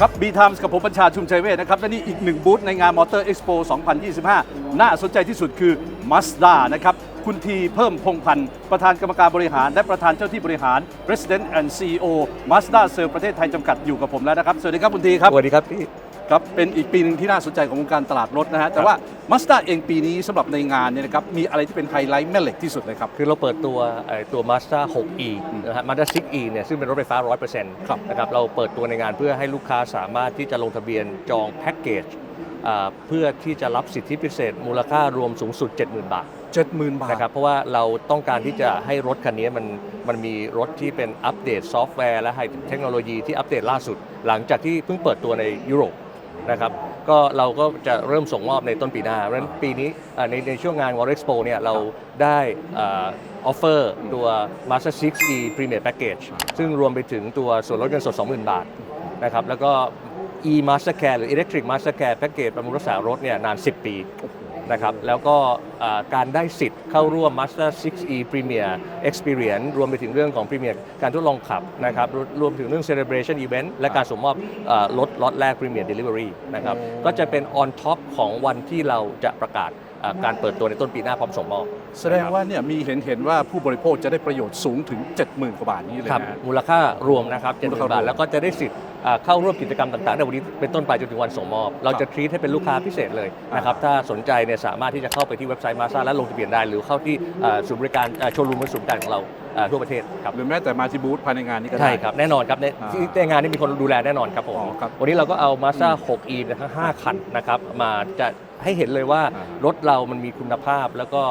ครับ B Times กับผมบัญชาชุมชัยเวทนะครับและนี่อีกหนึ่งบูธในงาน Motor Expo 2025 น่าสนใจที่สุดคือ Mazda นะครับ คุณทีเพิ่มพงพันธ์ ประธานกรรมการบริหาร และประธานเจ้าที่บริหาร President and CEO Mazda s e r ประเทศไทยจำกัดอยู่กับผมแล้วนะครับ สวัสดีครับคุณทีครับ สวัสดีครับพี่ ครับเป็นอีกปีหนึ่งที่น่าสนใจของวงการตลาดรถนะฮะแต่ว่า Mazda เองปีนี้สำหรับในงานเนี่ยนะครับมีอะไรที่เป็นไฮไลท์แม่เหล็กที่สุดเลยครับ คือเราเปิดตัวไอ้ตัว Mazda 6e นะฮะ Mazda 6e เนี่ยซึ่งเป็นรถไฟฟ้า 100%ครับนะครับเราเปิดตัวในงานเพื่อให้ลูกค้าสามารถที่จะลงทะเบียนจองแพ็กเกจอ่าเพื่อที่จะรับสิทธิพิเศษ มูลค่ารวมสูงสุด 70,000 บาท 70,000 บาทนะครับเพราะว่าเราต้องการที่จะให้รถคันนี้มันมันมีรถที่เป็นอัปเดตซอฟต์แวร์และไฮเทคโนโลยีที่อัปเดตล่าสุด หลังจากที่เพิ่งเปิดตัวในยุโรป นะครับก็เราก็จะเริ่มส่งมอบในต้นปีหน้า เพราะฉะนั้นปีนี้อ่าในในช่วงงาน World Expo เนี่ยเราได้ออฟเฟอร์ตัว Master 6e Premier Package ซึ่งรวมไปถึงตัวส่วนลดเงินสด 20,000 บาทนะครับแล้วก็ e Mastercare หรือ Electric Mastercare Package บำรุงรักษารถเนี่ยนาน 10 ปี นะครับแล้วก็อ่าการได้สิทธิ์เข้าร่วม Master 6e Premier Experience รวมไปถึงเรื่องของ Premier การทดลองขับนะครับรวรวมถึงเรื่อง Celebration Event และการส่งมอบอ่ารถล็อตแรก Premier Delivery นะครับก็จะเป็น on top ของวันที่เราจะประกาศอ่า การเปิดตัวในต้นปีหน้าพร้อมส่งมอบแสดงว่าเนี่ยมีเห็นเห็นว่าผู้บริโภคจะได้ประโยชน์สูงถึง 70,000กว่าบาทนี้เลยครับนะฮะมูลค่ารวมนะครับมูล70ค่ารวมบาทแล้วก็จะได้สิทธิ์อ่าเข้าร่วมกิจกรรมต่างๆในวันนี้เป็นต้นไปจนถึงวันส่งมอบ เราจะทรีตให้เป็นลูกค้าพิเศษเลยนะครับถ้าสนใจเนี่ยสามารถที่จะเข้าไปที่เว็บไซต์มาซาและลงทะเบียนได้หรือเข้าที่อ่าศูนย์บริการโชว์รูมบริศูนย์การของเราอ่าทั่วประเทศครับหรือแม้แต่มาที่บูธภายในงานนี้ก็ได้ใช่ครับแน่นอนครับในอ่าที่ในงานนี้มีคนดูแลแน่นอนครับผมอ๋อครับวันนี้เราก็เอา Mazda 6e ทั้ง 5 คันนะครับมาจะ ให้เห็นเลยว่าอ่ารถเรามันมีคุณภาพ แล้วก็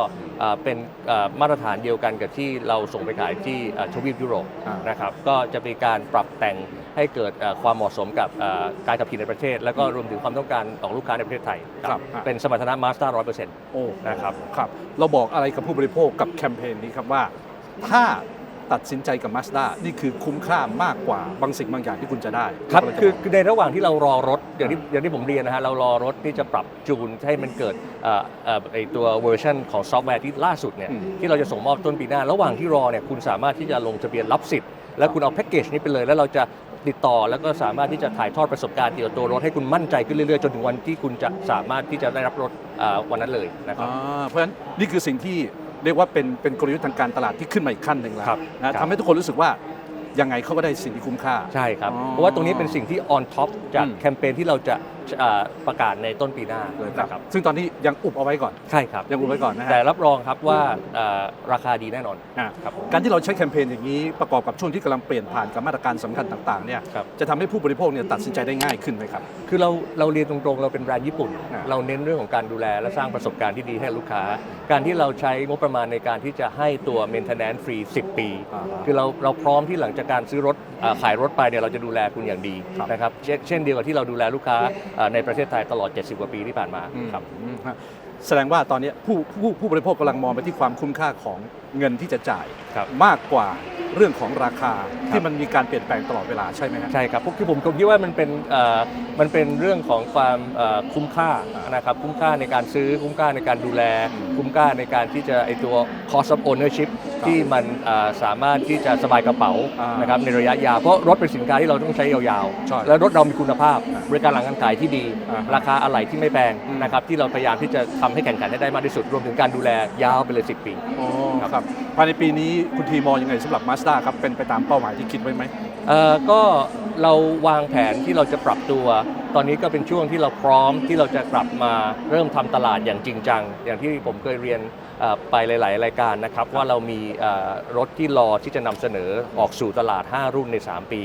อ่าเป็นอ่ามาตรฐานเดียวกันกับที่เราส่งไปขายที่อ่าทวีปยุโรปอ่านนะครับก็จะมีการปรับแต่งให้เกิดอ่าความเหมาะสมกับอ่าการขับขี่ในประเทศ แล้วก็รวมถึงความต้องการของลูกค้าในประเทศไทยครับอ่าเป็นสมรรถนะ Mazda 100%โอ้นะครับครับเราบอกอะไรกับผู้บริโภคกับแคมเปญนี้ครับว่าถ้า ตัดสินใจกับ Mazda นี่คือคุ้มค่ามากกว่าบางสิ่งบางอย่างที่คุณจะได้ครับเาจะคือบอก คือในระหว่างที่เรารอรถอย่างที่อย่างที่ผมเรียนนะฮะเรารอรถที่จะปรับจูนให้มันเกิดเอ่อเอ่อไอตัวเวอร์ชันของซอฟต์แวร์ที่ล่าสุดเนี่ยอืม ที่เราจะส่งมอบต้นปีหน้า ระหว่างที่รอเนี่ยคุณสามารถที่จะลงทะเบียนรับสิทธิ์แล้วคุณเอาแพ็กเกจนี้ไปเลย แล้วเราจะติดต่อแล้วก็สามารถที่จะถ่ายทอดประสบการณ์เกี่ยวกับตัวรถให้คุณมั่นใจขึ้นเรื่อยๆจนถึงวันที่คุณจะสามารถที่จะได้รับรถอ่าวันนั้นเลยนะครับ อ่าเพราะฉะนั้นนี่คือสิ่งที่ เรียกว่าเป็นเป็นกลยุทธ์ทางการตลาดที่ขึ้นมาอีกขั้นหนึ่งแล้วครับนะครับ ทำให้ทุกคนรู้สึกว่ายังไงเขาก็ได้สิ่งที่คุ้มค่า ใช่ครับ อ๋อเพราะว่าตรงนี้เป็นสิ่งที่ on top จากอืมแคมเปญที่เราจะอ่า ประกาศในต้นปีหน้าเลยนะครับซึ่งตอนนี้ยังอุบเอาไว้ก่อน ใช่ครับ ยังอุบไว้ก่อนนะฮะแต่รับรองครับว่าเอ่อราคาดีแน่นอนอ่าครับผม การที่เราใช้แคมเปญอย่างนี้ประกอบกับช่วงที่กำลังเปลี่ยนผ่านกับมาตรการสำคัญต่างๆเนี่ยครับ จะทำให้ผู้บริโภคเนี่ยตัดสินใจได้ง่ายขึ้นไหมครับ คือเราเราเรียนตรงๆ เราเป็นแบรนด์ญี่ปุ่น อ่า เราเน้นเรื่องของการดูแลและสร้างประสบการณ์ที่ดีให้ลูกค้า การที่เราใช้งบประมาณในการที่จะให้ตัว maintenance ฟรี10 ปีอ่าคือเราเราพร้อมที่หลังจากการซื้อรถอ่าขายรถไปเนี่ยเราจะดูแลคุณอย่างดีครับนะครับเช่นเช่นเดียวกับที่เราดูแลลูกค้าอ่าในประเทศไทยตลอด 70 กว่าปีที่ผ่านมาครับอืมฮะแสดงว่าตอนนี้ผู้ผู้ผู้บริโภคกำลังมองไปที่ความคุ้มค่าของเงินที่จะจ่ายครับมากกว่าเรื่องของราคาครับที่มันมีการเปลี่ยนแปลงตลอดเวลาใช่ไหมฮะใช่ครับคือผมผมคิดว่ามันเป็นเอ่อมันเป็นเรื่องของความเอ่อคุ้มค่าอ่านนะครับคุ้มค่าในการซื้อคุ้มค่าในการดูแล คุ้มค่าในการที่จะไอตัว cost of ownership ที่มันเอ่อสามารถที่จะสบายกระเป๋าอ่านนะครับในระยะยาวเพราะรถเป็นสินค้าที่เราต้องใช้ยาวใช่ๆแล้วรถเรามีคุณภาพอ่าบริการหลังการขายที่ดีอ่าฮะราคาอะไหล่ที่ไม่แพงอืมนะครับที่เราพยายามที่จะทำให้แข่งขันให้ได้มากที่สุด รวมถึงการดูแลยาวไปเลย 10 ปีอ๋อครับภายในปีนี้คุณทีมองยังไงสำหรับ Mazda ครับเป็นไปตามเป้าหมายที่คิดไว้ไหมเอ่อก็เราวางแผนที่เราจะปรับตัว ตอนนี้ก็เป็นช่วงที่เราพร้อมที่เราจะกลับมาเริ่มทำตลาดอย่างจริงจัง อย่างที่ผมเคยเรียนเอ่อไปหลาย ๆ รายการนะครับ ว่าเรามีเอ่อรถที่รอที่จะนำเสนอออกสู่ตลาด 5 รุ่นใน 3 ปี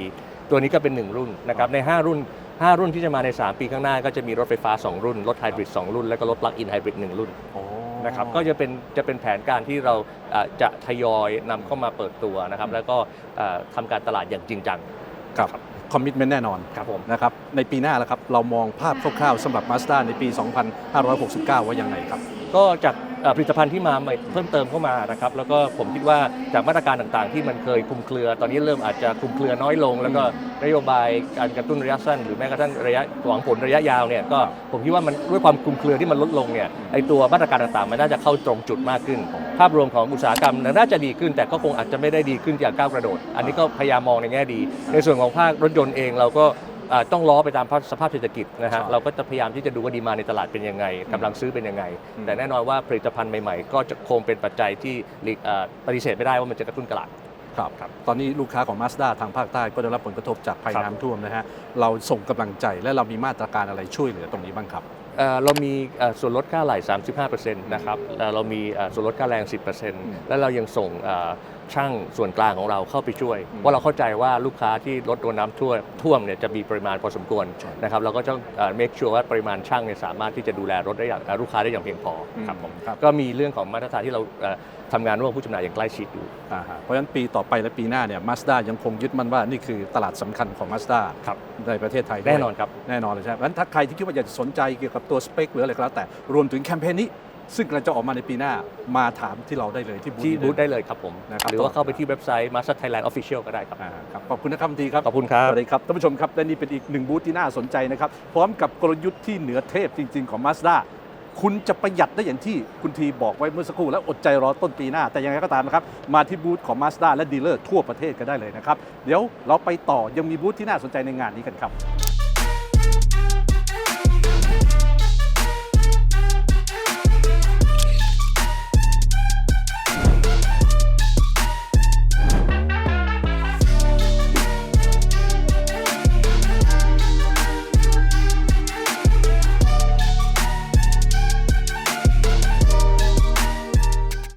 ตัวนี้ก็เป็น 1 รุ่นนะครับใน 5 รุ่น 5 รุ่นที่จะมาใน 3 ปีข้างหน้า ก็จะมีรถไฟฟ้า 2 รุ่น รถไฮบริด2รุ่น แล้วก็รถปลั๊กอินไฮบริด1รุ่นนะครับก็จะเป็นจะเป็นแผนการที่เราเอ่อจะทยอยนำเข้ามาเปิดตัวนะครับแล้วก็เอ่อทำการตลาดอย่างจริงจังกับ คอมมิชเมนต์แน่นอนครับผมนะครับในปีหน้าแล้วครับเรามองภาพคร่าวๆสำหรับ Mazda ในปี 2569 ว่ายังไงครับ ก็จากเอ่อ ผลิตภัณฑ์ที่มาใหม่เพิ่มเติมเข้ามานะครับแล้วก็ผมคิดว่าจากมาตรการต่างๆ ที่มันเคยคลุมเครือ ตอนนี้เริ่มอาจจะคลุมเครือน้อยลง แล้วก็นโยบายการกระตุ้นระยะสั้น หรือแม้กระทั่งระยะหวังผลระยะยาวเนี่ยก็ผมคิดว่ามันด้วยความคลุมเครือที่มันลดลงเนี่ยไอตัวมาตรการต่างๆ มันน่าจะเข้าตรงจุดมากขึ้น ภาพรวมของอุตสาหกรรมน่าจะดีขึ้น แต่ก็คงอาจจะไม่ได้ดีขึ้นอย่างก้าวกระโดด อันนี้ก็พยายามมองในแง่ดี ในส่วนของภาครถยนต์เองเราก็อ่า ต้องล้อไปตามสภาพเศรษฐกิจนะฮะใช่เราก็จะพยายามที่จะดูว่าดีมาในตลาดเป็นยังไงกำลังซื้อเป็นยังไงอืมแต่แน่นอนว่าผลิตภัณฑ์ใหม่ๆ ก็จะคงเป็นปัจจัยที่หลีกเอ่อปฏิเสธไม่ได้ว่ามันจะกระตุ้นตลาดครับครับตอนนี้ลูกค้าของ Mazda ทางภาคใต้ก็ได้รับผลกระทบจากภัยครับน้ำท่วมนะฮะเราส่งกำลังใจและเรามีมาตรการอะไรช่วยเหลือตรงนี้บ้างครับ เอ่อเรามีเอ่อส่วนลดค่าไหล35%นะครับเอ่อเรามีเอ่อส่วนลดค่าแรง 10%และเรายังส่งเอ่อช่างส่วนกลางของเราเข้าไปช่วยอืมว่าะเราเข้าใจว่าลูกค้าที่รถโดนน้ำท่วมท่วมเนี่ยจะมีปริมาณพอสมควรใช่นะครับเราก็ต้องเอ่อ make sure ว่าปริมาณช่างเนี่ยสามารถที่จะดูแลรถได้อย่างเอ่อลูกค้าได้อย่างเพียงพอครับผมครับก็มีเรื่องของมาตรฐานที่เราเอ่อทำงานร่วมกับผู้จำหน่ายอย่างใกล้ชิดอยู่อ่าฮะเพราะฉะนั้นปีต่อไปและปีหน้าเนี่ย Mazda ยังคงยึดมั่นว่านี่คือตลาดสำคัญของ Mazda ครับในประเทศไทยด้วยแน่นอนครับแน่นอนเลยใช่ไหมเพราะฉะนั้นถ้าใครที่คิดว่าอยากจะสนใจเกี่ยวกับตัวสเปคหรืออะไรก็แล้วแต่รวมถึงแคมเปญนี้ ซึ่งกำลังจะออกมาในปีหน้ามาถามที่เราได้เลยที่บูธที่นี้บูธได้เลยครับผมนะครับหรือว่าเข้าไปที่เว็บไซต์ Master Thailand Official ก็ได้ครับอ่าครับ ขอบคุณนะครับคุณทีครับขอบคุณครับสวัสดีครับท่านผู้ชมครับและนี่เป็นอีกหนึ่งบูธที่น่าสนใจนะครับ พร้อมกับกลยุทธ์ที่เหนือเทพจริง ๆของ Mazda คุณจะประหยัดได้อย่างที่คุณทีบอกไว้เมื่อสักครู่แล้วอดใจรอต้นปีหน้า แต่ยังไงก็ตามนะครับ มาที่บูธของ Mazda และดีลเลอร์ทั่วประเทศก็ได้เลยนะครับ เดี๋ยวเราไปต่อยังมีบูธที่น่าสนใจในงานนี้กันครับ